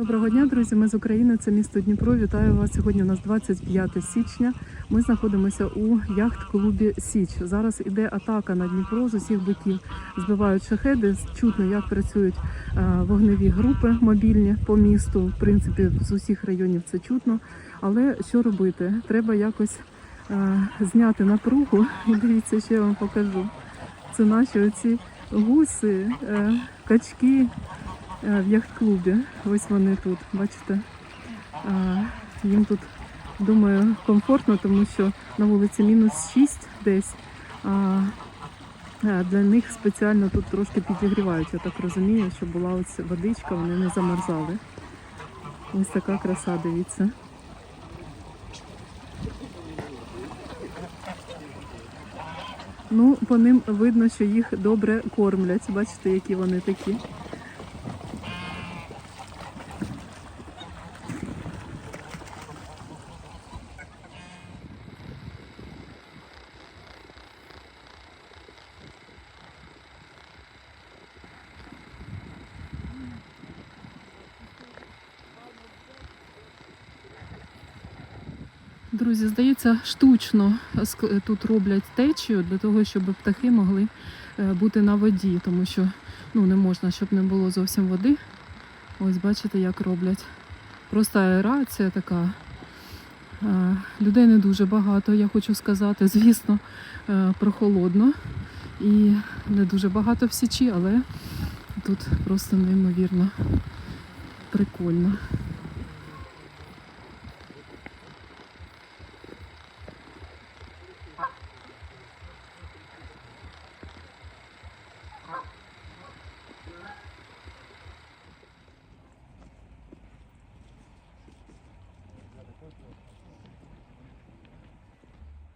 Доброго дня, друзі. Ми з України. Це місто Дніпро. Вітаю вас. Сьогодні у нас 25 січня. Ми знаходимося у яхт-клубі Січ. Зараз іде атака на Дніпро з усіх боків. Збивають шахеди. Чутно, як працюють е, вогневі групи мобільні по місту. В принципі, з усіх районів це чутно. Але що робити? Треба якось е, зняти напругу. І дивіться, що я вам покажу. Це наші оці гуси, е, качки в яхт-клубі. Ось вони тут, бачите. Е, Їм тут, думаю, комфортно, тому що на вулиці мінус 6 десь. Е, для них спеціально тут трошки підігрівають, я так розумію, щоб була ось водичка, вони не замерзали. Ось така краса, дивіться. Ну, по ним видно, що їх добре кормлять. Бачите, які вони такі. Друзі, здається, штучно тут роблять течію для того, щоб птахи могли е, бути на воді, тому що ну, не можна, щоб не було зовсім води. Ось бачите, як роблять. Просто аерація така. Е, Людей не дуже багато, я хочу сказати. Звісно, е, прохолодно і не дуже багато в січі, але тут просто неймовірно прикольно.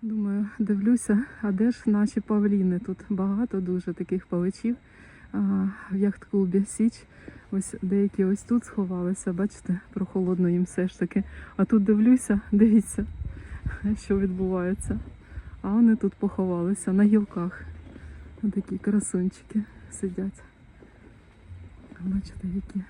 Думаю, дивлюся, а де ж наші павліни? Тут багато дуже таких павичів в яхт-клубі Січ. Ось деякі ось тут сховалися, бачите, прохолодно їм все ж таки. А тут дивлюся, дивіться, що відбувається. А вони тут поховалися на гілках. Такі красунчики сидять. Бачите, які.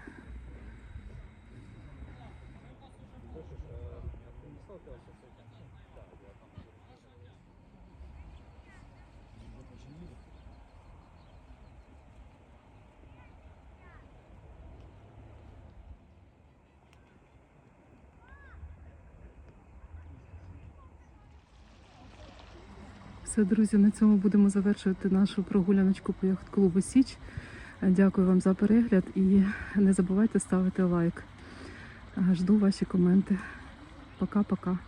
Все, друзі, на цьому будемо завершувати нашу прогуляночку по яхт-клубу Січ. Дякую вам за перегляд і не забувайте ставити лайк. Жду ваші коменти. Пока-пока.